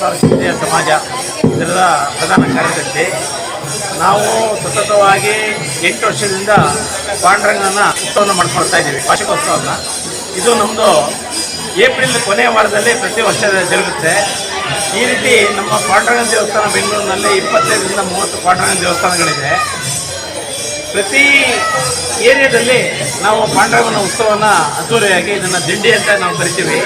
Sir ಕ್ಷೇತ್ರೀಯ ಸಮಾಜ, ಇದರ ಪ್ರಧಾನ ಕಾರ್ಯದರ್ಶಿ. ನಾವು ಸತತವಾಗಿ ಎಂಟು ವರ್ಷದಿಂದ ಪಾಂಡ್ರಂಗನ ಉತ್ಸವನ ಮಾಡ್ಕೊಳ್ತಾ ಇದ್ದೀವಿ ವಾರ್ಷಿಕೋತ್ಸವನ ಇದು ನಮ್ಮದು ಏಪ್ರಿಲ್ ಕೊನೆಯ ವಾರದಲ್ಲಿ ಪ್ರತಿ ವರ್ಷ ಜರುಗುತ್ತೆ. ಈ ರೀತಿ ನಮ್ಮ ಪಾಂಡರಂಗ ದೇವಸ್ಥಾನ ಬೆಂಗಳೂರಿನಲ್ಲಿ ಇಪ್ಪತ್ತೈದರಿಂದ ಮೂವತ್ತು ಪಾಂಡ್ರಂಗನ ದೇವಸ್ಥಾನಗಳಿದೆ. ಪ್ರತಿ ಏರಿಯಾದಲ್ಲಿ ನಾವು ಪಾಂಡ್ರಂಗನ ಉತ್ಸವನ ಅದ್ದೂರಿಯಾಗಿ ಇದನ್ನು ದಿಂಡಿ ಅಂತ ನಾವು ಕರಿತೀವಿ.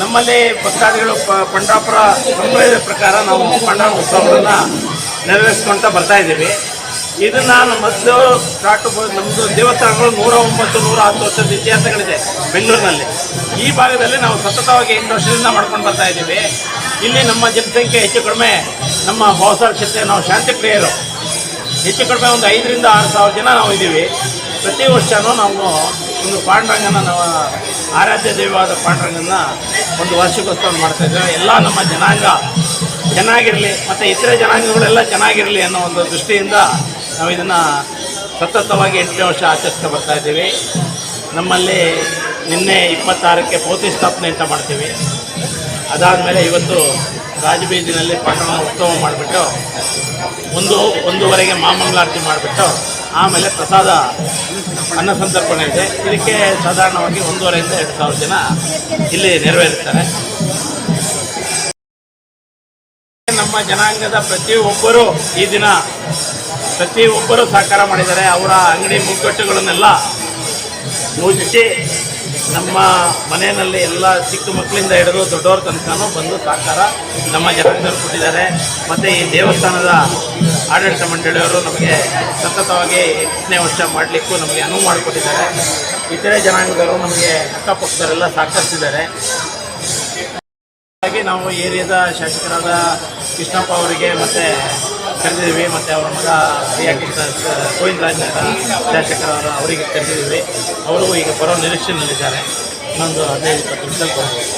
ನಮ್ಮಲ್ಲಿ ಭಕ್ತಾದಿಗಳು ಪ, ಪಂಡ್ರಾಪುರ ಸಂಪ್ರದಾಯದ ಪ್ರಕಾರ ನಾವು ಪಾಂಡುರಂಗ ಉತ್ಸವವನ್ನು ನೆರವೇರಿಸ್ಕೊಳ್ತಾ ಬರ್ತಾ ಇದ್ದೀವಿ. ಇದನ್ನು ಮೊದಲು ಸ್ಟಾರ್ಟ್ ನಮ್ಮದು ದೇವಸ್ಥಾನಗಳು ನೂರ ಒಂಬತ್ತು, ನೂರ ಹತ್ತು ವರ್ಷದ ಇತಿಹಾಸಗಳಿದೆ ಬೆಂಗಳೂರಿನಲ್ಲಿ. ಈ ಭಾಗದಲ್ಲಿ ನಾವು ಸತತವಾಗಿ ಎಂಟು ವರ್ಷದಿಂದ ಮಾಡ್ಕೊಂಡು ಬರ್ತಾ ಇದ್ದೀವಿ. ಇಲ್ಲಿ ನಮ್ಮ ಜನಸಂಖ್ಯೆ ಹೆಚ್ಚು ಕಡಿಮೆ, ನಮ್ಮ ಭಾವಸಾರ ಕ್ಷೇತ್ರ ನಾವು ಶಾಂತಿ ಪ್ರಿಯರು. ಹೆಚ್ಚು ಕಡಿಮೆ ಒಂದು ಐದರಿಂದ ಆರು ಸಾವಿರ ಜನ ನಾವು ಇದ್ದೀವಿ. ಪ್ರತಿ ವರ್ಷವೂ ನಾವು ಒಂದು ಪಾಂಡುರಂಗನ ನಾವು ಆರಾಧ್ಯ ದೈವವಾದ ಪಾಂಡುರಂಗನ ಒಂದು ವಾರ್ಷಿಕೋತ್ಸವ ಮಾಡ್ತಾ ಇದ್ದೇವೆ ಎಲ್ಲ ನಮ್ಮ ಜನಾಂಗ ಚೆನ್ನಾಗಿರಲಿ ಮತ್ತು ಇತರೆ ಜನಾಂಗಗಳೆಲ್ಲ ಚೆನ್ನಾಗಿರಲಿ ಅನ್ನೋ ಒಂದು ದೃಷ್ಟಿಯಿಂದ ನಾವು ಇದನ್ನು ಸತತವಾಗಿ ಎಂಟನೇ ವರ್ಷ ಆಚರಿಸ್ತಾ ಬರ್ತಾ ಇದ್ದೀವಿ. ನಮ್ಮಲ್ಲಿ ನಿನ್ನೆ ಇಪ್ಪತ್ತಾರಕ್ಕೆ ಪೋತಿ ಸ್ಥಾಪನೆ ಅಂತ ಮಾಡ್ತೀವಿ. ಅದಾದಮೇಲೆ ಇವತ್ತು ರಾಜಬೀದಿನಲ್ಲಿ ಪಾಂಡುರಂಗ ಉತ್ಸವ ಮಾಡಿಬಿಟ್ಟು ಒಂದು, ಒಂದೂವರೆಗೆ ಮಾಮಂಗಳಾರತಿ ಮಾಡಿಬಿಟ್ಟು ಆಮೇಲೆ ಪ್ರಸಾದ ಅನ್ನ ಸಂತರ್ಪಣೆ ಇದೆ. ಇದಕ್ಕೆ ಸಾಧಾರಣವಾಗಿ ಒಂದೂವರೆಯಿಂದ ಎರಡು ಸಾವಿರ ಜನ ಇಲ್ಲಿ ನೆರವೇರುತ್ತಾರೆ. ನಮ್ಮ ಜನಾಂಗದ ಪ್ರತಿಯೊಬ್ಬರು ಈ ದಿನ ಪ್ರತಿಯೊಬ್ಬರು ಸಹಕಾರ ಮಾಡಿದ್ದಾರೆ. ಅವರ ಅಂಗಡಿ ಮುಗ್ಗಟ್ಟುಗಳನ್ನೆಲ್ಲ ಮುಚ್ಚಿ ನಮ್ಮ ಮನೆಯಲ್ಲಿ ಎಲ್ಲ ಚಿಕ್ಕ ಮಕ್ಕಳಿಂದ ಹಿಡಿದು ದೊಡ್ಡವ್ರ ತನಕನೂ ಬಂದು ಸಾಕಾರ ನಮ್ಮ ಜನಾಂಗದವರು ಕೊಟ್ಟಿದ್ದಾರೆ. ಮತ್ತು ಈ ದೇವಸ್ಥಾನದ ಆಡಳಿತ ಮಂಡಳಿಯವರು ನಮಗೆ ಸತತವಾಗಿ ಎಂಟನೇ ವರ್ಷ ಮಾಡಲಿಕ್ಕೂ ನಮಗೆ ಅನುವು ಮಾಡಿಕೊಟ್ಟಿದ್ದಾರೆ. ಇತರೆ ಜನಾಂಗದವರು ನಮಗೆ ಅಕ್ಕಪಕ್ಕದವರೆಲ್ಲ ಸಹಕರಿಸಿದ್ದಾರೆ. ಹಾಗಾಗಿ ನಾವು ಏರಿಯಾದ ಶಾಸಕರಾದ ಕೃಷ್ಣಪ್ಪ ಅವರಿಗೆ ಮತ್ತೆ ಕರೆದಿದ್ದೀವಿ ಮತ್ತು ಅವರ ಮಗ ರಿಯಾಕೃಷ್ಣ ಗೋವಿಂದ ರಾಜ್ ಶಾಸಕರವರ ಅವರಿಗೆ ಕರೆದಿದ್ದೀವಿ ಅವರು ಈಗ ಬರೋ ನಿರೀಕ್ಷೆಯಲ್ಲಿದ್ದಾರೆ ಇನ್ನೊಂದು ಹದಿನೈದು ಇಪ್ಪತ್ತು ನಿಮಿಷದಲ್ಲಿ ಬರ್ಬೋದು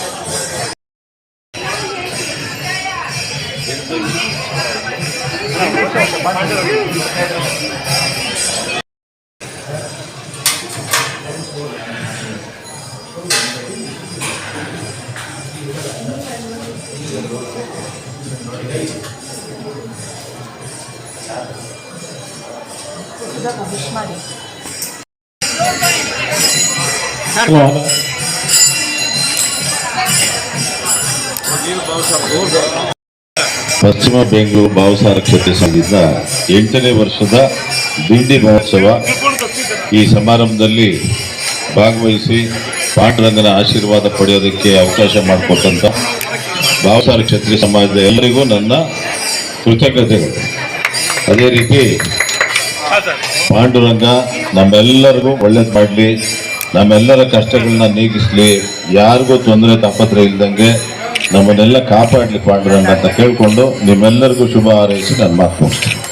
ಪಶ್ಚಿಮ ಬೆಂಗಳೂರು ಭಾವಸಾರ ಕ್ಷೇತ್ರ ಸಂಘದಿಂದ ಎಂಟನೇ ವರ್ಷದ ದಿಂಡಿ ಮಹೋತ್ಸವ ಈ ಸಮಾರಂಭದಲ್ಲಿ ಭಾಗವಹಿಸಿ ಪಾಂಡುರಂಗನ ಆಶೀರ್ವಾದ ಪಡೆಯೋದಕ್ಕೆ ಅವಕಾಶ ಮಾಡಿಕೊಟ್ಟಂತ ಭಾವಸಾರ ಕ್ಷತ್ರಿಯ ಸಮಾಜದ ಎಲ್ಲರಿಗೂ ನನ್ನ ಕೃತಜ್ಞತೆಗಳು. ಅದೇ ರೀತಿ ಪಾಂಡುರಂಗ ನಮ್ಮೆಲ್ಲರಿಗೂ ಒಳ್ಳೇದು ಮಾಡಲಿ ನಮ್ಮೆಲ್ಲರ ಕಷ್ಟಗಳನ್ನ ನೀಗಿಸ್ಲಿ ಯಾರಿಗೂ ತೊಂದರೆ ತಾಪತ್ರ ಇಲ್ದಂಗೆ ನಮ್ಮನ್ನೆಲ್ಲ ಕಾಪಾಡಲಿ ಪಾಂಡುರಂಗ ಅಂತ ಕೇಳಿಕೊಂಡು ನಿಮ್ಮೆಲ್ಲರಿಗೂ ಶುಭ ಹಾರೈಸಿ ನಾನು ಮಾತು ಮುಗಿಸ್ತೀನಿ